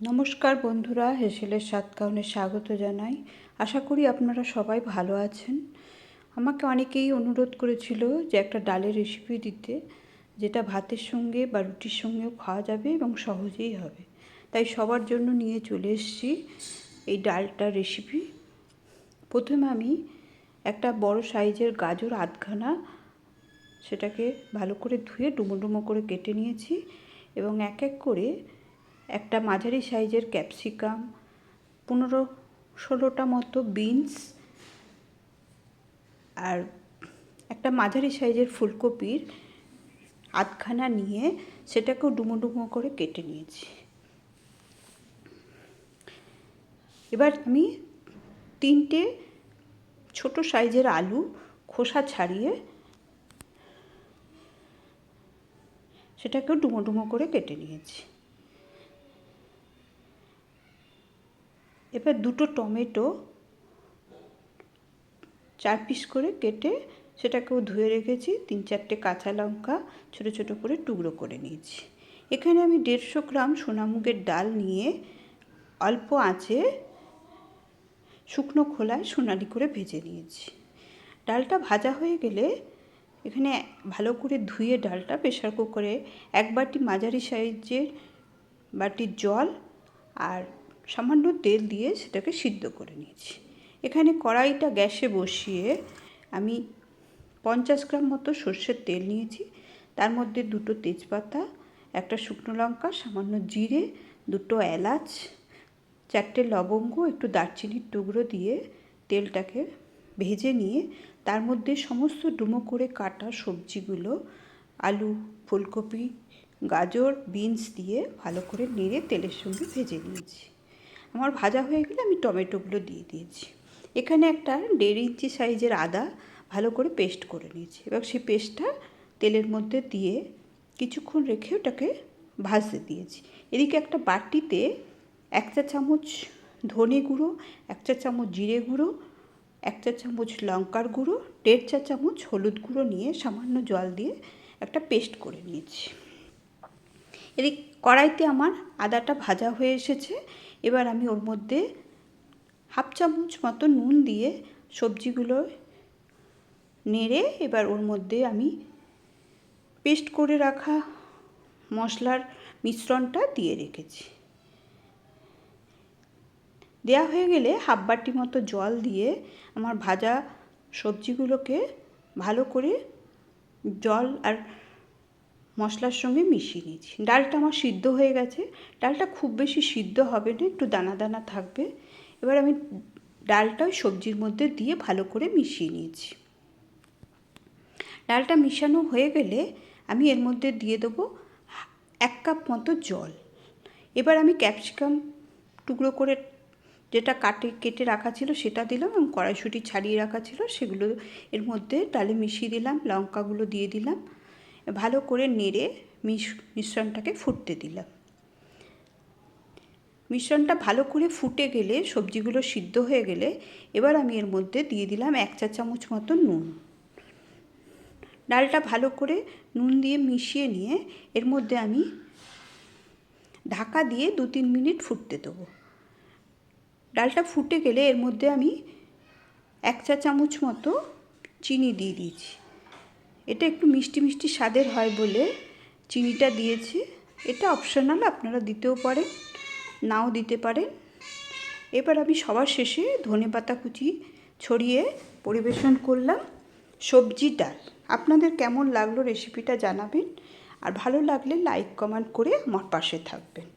নমস্কার বন্ধুরা, হেসেলের সাতকাউনে স্বাগত জানাই। আশা করি আপনারা সবাই ভালো আছেন। আমাকে অনেকেই অনুরোধ করেছিল যে একটা ডালের রেসিপি দিতে, যেটা ভাতের সঙ্গে বা রুটির সঙ্গেও খাওয়া যাবে এবং সহজেই হবে। তাই সবার জন্য নিয়ে চলে এসেছি এই ডালটার রেসিপি প্রথমে আমি একটা বড় সাইজের গাজর আধখানা, সেটাকে ভালো করে ধুয়ে ডুমো ডুমো করে কেটে নিয়েছি এবং এক এক করে একটা মাঝারি সাইজের ক্যাপসিকাম, পনেরো ষোলোটা মতো বিনস, আর একটা মাঝারি সাইজের ফুলকপির আধখানা নিয়ে সেটাকেও ডুমো ডুমো করে কেটে নিয়েছি। এবার আমি তিনটে ছোট সাইজের আলু খোসা ছাড়িয়ে সেটাকেও ডুমো ডুমো করে কেটে নিয়েছি। এবার দুটো টমেটো চার পিস করে কেটে সেটাকেও ধুয়ে রেখেছি। তিন চারটে কাঁচা লঙ্কা ছোটো ছোটো করে টুকরো করে নিয়েছি। এখানে আমি দেড়শো গ্রাম সোনামুগের ডাল নিয়ে অল্প আঁচে শুকনো খোলায় সোনালি করে ভেজে নিয়েছি। ডালটা ভাজা হয়ে গেলে এখানে ভালো করে ধুয়ে ডালটা প্রেশার কুকারে এক বাটি মাঝারি সাইজের বাটির জল আর সামান্য তেল দিয়ে সেটাকে সিদ্ধ করে নিয়েছি। এখানে কড়াইটা গ্যাসে বসিয়ে আমি পঞ্চাশ গ্রাম মতো সর্ষের তেল নিয়েছি। তার মধ্যে দুটো তেজপাতা, একটা শুকনো লঙ্কা, সামান্য জিরে, দুটো এলাচ, চারটে লবঙ্গ, একটু দারচিনির টুকরো দিয়ে তেলটাকে ভেজে নিয়ে তার মধ্যে সমস্ত ডুমো করে কাটা সবজিগুলো, আলু, ফুলকপি, গাজর, বিনস দিয়ে ভালো করে নেড়ে তেলের সঙ্গে ভেজে নিয়েছি। আমার ভাজা হয়ে গেলে আমি টমেটোগুলো দিয়ে দিয়েছি। এখানে একটা দেড় ইঞ্চি সাইজের আদা ভালো করে পেস্ট করে নিয়েছি। এবার সেই পেস্টটা তেলের মধ্যে দিয়ে কিছুক্ষণ রেখে ওটাকে ভাজতে দিয়েছি। এদিকে একটা বাটিতে এক চা চামচ ধনে গুঁড়ো, এক চা চামচ জিরে গুঁড়ো, এক চা চামচ লঙ্কার গুঁড়ো, দেড় চা চামচ হলুদ গুঁড়ো নিয়ে সামান্য জল দিয়ে একটা পেস্ট করে নিয়েছি। এদিক কড়াইতে আমার আদাটা ভাজা হয়ে এসেছে। এবার আমি ওর মধ্যে হাফ চামচ মতো নুন দিয়ে সবজিগুলো নেড়ে এবার ওর মধ্যে আমি পেস্ট করে রাখা মশলার মিশ্রণটা দিয়ে রেখেছি। দেয়া হয়ে গেলে হাফ বাটি মতো জল দিয়ে আমার ভাজা সবজিগুলোকে ভালো করে জল আর মশলার সঙ্গে মিশিয়ে নিয়েছি। ডালটা আমার সিদ্ধ হয়ে গেছে। ডালটা খুব বেশি সিদ্ধ হবে না, একটু দানা দানা থাকবে। এবার আমি ডালটা সবজির মধ্যে দিয়ে ভালো করে মিশিয়ে নিয়েছি। ডালটা মিশানো হয়ে গেলে আমি এর মধ্যে দিয়ে দেবো এক কাপ মতো জল। এবার আমি ক্যাপসিকাম টুকরো করে যেটা কাটে, কেটে রাখা ছিল সেটা দিলাম এবং কড়াইশুঁটি ছাড়িয়ে রাখা ছিল সেগুলো এর মধ্যে ডালে মিশিয়ে দিলাম, লঙ্কাগুলো দিয়ে দিলাম। ভালো করে নেড়ে মিশ্রণটাকে ফুটতে দিলাম। মিশ্রণটা ভালো করে ফুটে গেলে, সবজিগুলো সিদ্ধ হয়ে গেলে, এবার আমি এর মধ্যে দিয়ে দিলাম এক চা চামচ মতো নুন। ডালটা ভালো করে নুন দিয়ে মিশিয়ে নিয়ে এর মধ্যে আমি ঢাকা দিয়ে দু তিন মিনিট ফুটতে দেবো। ডালটা ফুটে গেলে এর মধ্যে আমি এক চা চামচ মতো চিনি দিয়ে দিয়েছি। এটা একটু মিষ্টি মিষ্টি স্বাদের হয় বলে চিনিটা দিয়েছি। এটা অপশনাল আপনারা দিতেও পারেন, নাও দিতে পারেন। এবার আমি সবার শেষে ধনে পাতা কুচি ছড়িয়ে পরিবেশন করলাম। সবজি ডাল, আপনাদের কেমন লাগল রেসিপিটা জানাবেন। আর ভালো লাগলে লাইক কমেন্ট করে আমার পাশে থাকবেন।